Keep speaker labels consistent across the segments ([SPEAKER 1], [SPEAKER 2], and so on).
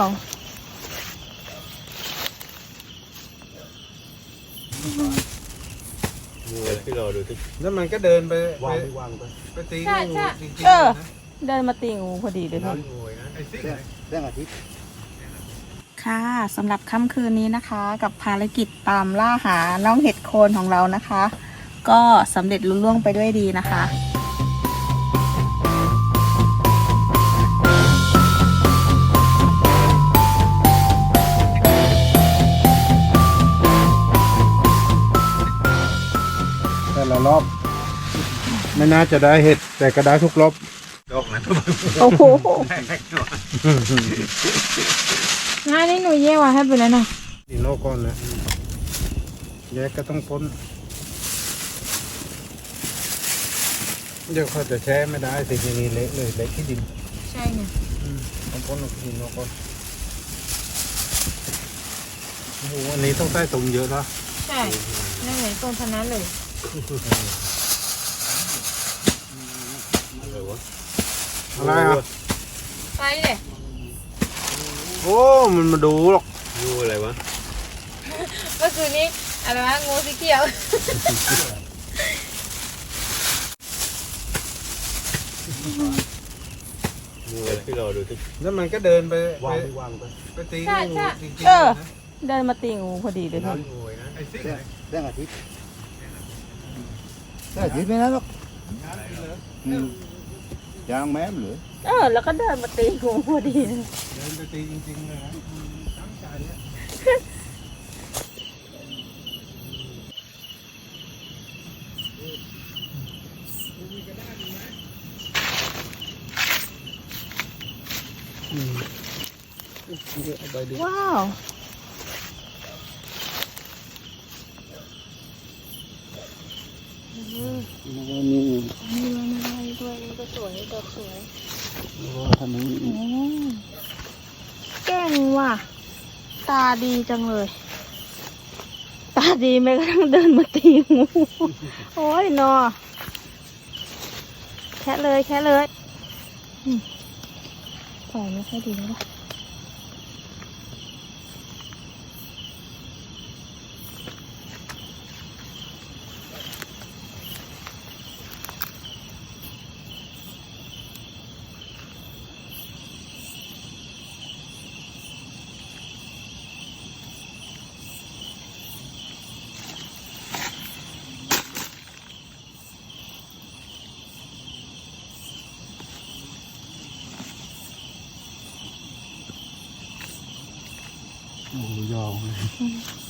[SPEAKER 1] าว
[SPEAKER 2] งูอะไรพี่รอดูที่
[SPEAKER 3] แล้วมันก็เดินไป
[SPEAKER 2] วาง
[SPEAKER 3] ไป
[SPEAKER 2] ไม่วางไป
[SPEAKER 3] ไปตี
[SPEAKER 1] ใช่
[SPEAKER 3] งู
[SPEAKER 1] ใช่
[SPEAKER 3] จริง
[SPEAKER 1] เออ
[SPEAKER 3] ๆนะ
[SPEAKER 1] เดินมาตีงูพอดีเลย
[SPEAKER 3] น้
[SPEAKER 1] ค่ะ
[SPEAKER 3] อยงูนะไอ้ซิ่ง
[SPEAKER 2] เรื่องอาทิตย์
[SPEAKER 1] ค่ะสำหรับค่ำคืนนี้นะคะ กับภารกิจตามล่าหาน้องเห็ดโคนของเรานะคะ ก็สำเร็จลุล่วงไปด้วยดีนะคะ
[SPEAKER 3] ไม่น่าจะได้เห็ดแต่ก็ได้ทุกรอบดอกนะ
[SPEAKER 1] โอ้โหงานนี้หนูเย่ว่ะให้ไปแล้วนะ
[SPEAKER 3] ดินโลก่อนนะแยกก็ต้องพ้น เดี๋ยวเขาจะแช่ไม่ได้สิทีนี้เละเลยเละที่ดิน
[SPEAKER 1] ใช่ไง
[SPEAKER 3] ต้องพ้นออกดินโลก่อนโอ้โหอันนี้ต้องใต้ตรงเยอะแล้ว
[SPEAKER 1] ใช่นั่นไงต้นพนั้นเลย
[SPEAKER 2] อะไรวะ
[SPEAKER 3] อะไรอะ
[SPEAKER 1] ไปเลย
[SPEAKER 3] โอ้มันมาดูหรอก
[SPEAKER 2] งูอะไรวะ
[SPEAKER 1] เมื่อคืนนี้อะไรวะงูสีเขียว
[SPEAKER 2] งูอะไรพี่รอดูที่
[SPEAKER 3] แล้วมันก็เดินไป
[SPEAKER 2] วาง
[SPEAKER 3] ไป
[SPEAKER 2] ไม่วางไป
[SPEAKER 3] ไปตี
[SPEAKER 1] ใช่
[SPEAKER 3] งู
[SPEAKER 1] ใช่
[SPEAKER 3] จริง
[SPEAKER 1] เออ
[SPEAKER 3] ๆนะ
[SPEAKER 1] เดินมาตีงูพอดีเลย
[SPEAKER 3] น้
[SPEAKER 1] ค่ะ
[SPEAKER 3] อยงูนะไอ้ซิ่ง
[SPEAKER 2] เรื่องอาทิตย์เรื่องอาทิตย์ไม่นะหรอกอืม ยางแม้มหรือ
[SPEAKER 1] เออ แล้วก็เดินมาตีงูพอดี
[SPEAKER 3] เดินไปตีจริงๆเลยนะตั้งใจอะ
[SPEAKER 1] ว้าวมีมันอะไรด้วยนี่ก็ สวยดอกสวย
[SPEAKER 2] ทำนี้
[SPEAKER 1] โอ้เก่งว่ะ ตาดีจังเลย ตาดีแม่กระทั่งเดินมาตีงูโอ้ยนอแค่เลยแค่เลยอืมปล่อยไม่ค่อยดีแล้ว ล่ะ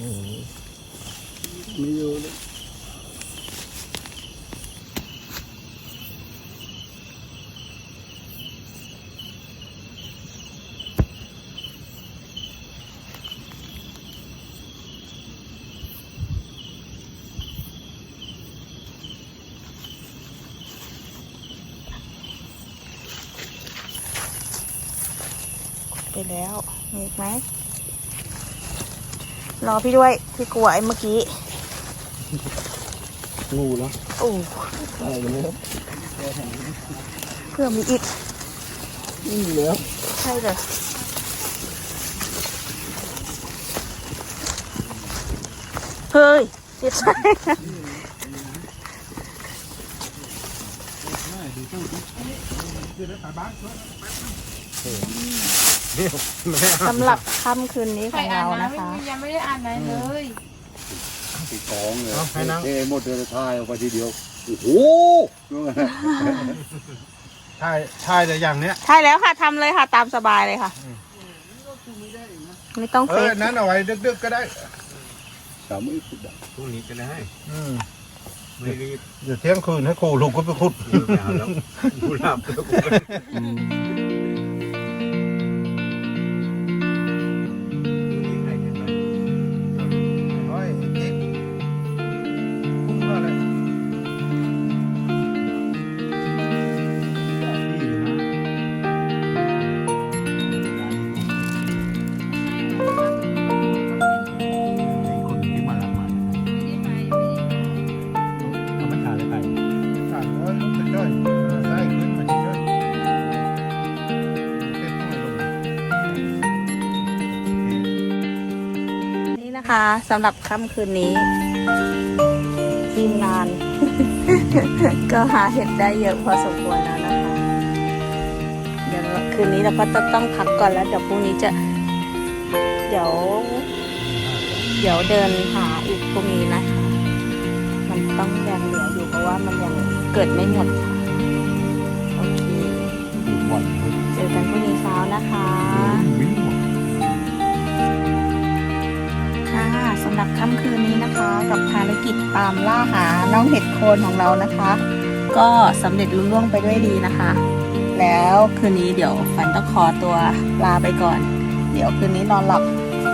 [SPEAKER 2] โอ้ยองเลยไม่อยู่เลย
[SPEAKER 1] ไปแล้วมีอีกไหม รอพี่ด้วย พี่กลัวไอ้เมื่อกี้
[SPEAKER 2] งูแล้ว
[SPEAKER 1] โอ้
[SPEAKER 2] อะไรกันแล้ว
[SPEAKER 1] เพื่อมีอีก
[SPEAKER 2] นี่แล้ว
[SPEAKER 1] ใช่เลยเฮ้ยเจ็บใส่ สำหรับค่ำคืนนี้ของเรานะคะ
[SPEAKER 4] ยังไม่ได้อ่านไหนเลย
[SPEAKER 2] ติดของเลย
[SPEAKER 3] เอาให้นั่ง
[SPEAKER 2] เทหมดเลยทายออกไปทีเดียวโอ้โห
[SPEAKER 3] ใช่ใช่แต่อย่างเนี้ย
[SPEAKER 1] ใช่แล้วค่ะทำเลยค่ะตามสบายเลยค่ะ ไม่ต้อง
[SPEAKER 3] เอ
[SPEAKER 1] เซ
[SPEAKER 3] อ
[SPEAKER 1] ฟ
[SPEAKER 3] นั้นเอาไว้ดึกๆก็ได้
[SPEAKER 2] สามอีกได้
[SPEAKER 4] พรุ่งนี้ก็ได้
[SPEAKER 3] อืม
[SPEAKER 4] ไม่รีบ
[SPEAKER 3] เดี๋ยวเที่ยงคืนให้ครูลุงก็ไปขุด
[SPEAKER 4] เออไม่เอาแล้วกูหลับแล้วกูก็ใค นี่นะ
[SPEAKER 1] คะสำหรับค่ำคืนนี้ทีมงาน ก็หาเห็ดได้เยอะพอสมควรแล้วนะคะ เดี๋ยวคืนนี้เราก็จะต้องพักก่อนแล้วเดี๋ยวพรุ่งนี้จะ เดี๋ยว เดี๋ยวเดินหาอีกพรุ่งนี้นะคะ มันต้องยังเหลืออยู่เพราะว่ามันยังเกิดไม่หมดค่ะโอเค
[SPEAKER 4] อยู่บ่อนเลย
[SPEAKER 1] เจอกันพรุ่งนี้เช้านะคะ
[SPEAKER 4] วิ่งหมด
[SPEAKER 1] ค่ะ หรับค่ำคืนนี้นะคะ กับภารกิจตามล่าหาน้องเห็ดโคนของเรานะคะ ก็สำเร็จลุล่วงไปด้วยดีนะคะ แล้วคืนนี้เดี๋ยวฟันต้องขอตัวลาไปก่อน เดี๋ยวคืนนี้นอนหลับ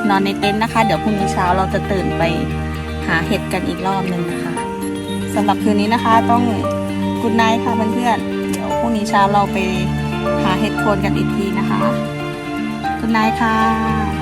[SPEAKER 1] นอนในเต็นท์นะคะ เดี๋ยวพรุ่งนี้เช้าเราจะตื่นไปหาเห็ดกันอีกรอบหนึ่งนะคะสำหรับคืนนี้นะคะต้องกุดไนท์ค่ะเพื่อนๆเดี๋ยวพรุ่งนี้เช้าเราไปหาเห็ดโคนกันอีกทีนะคะกุดไนท์ค่ะ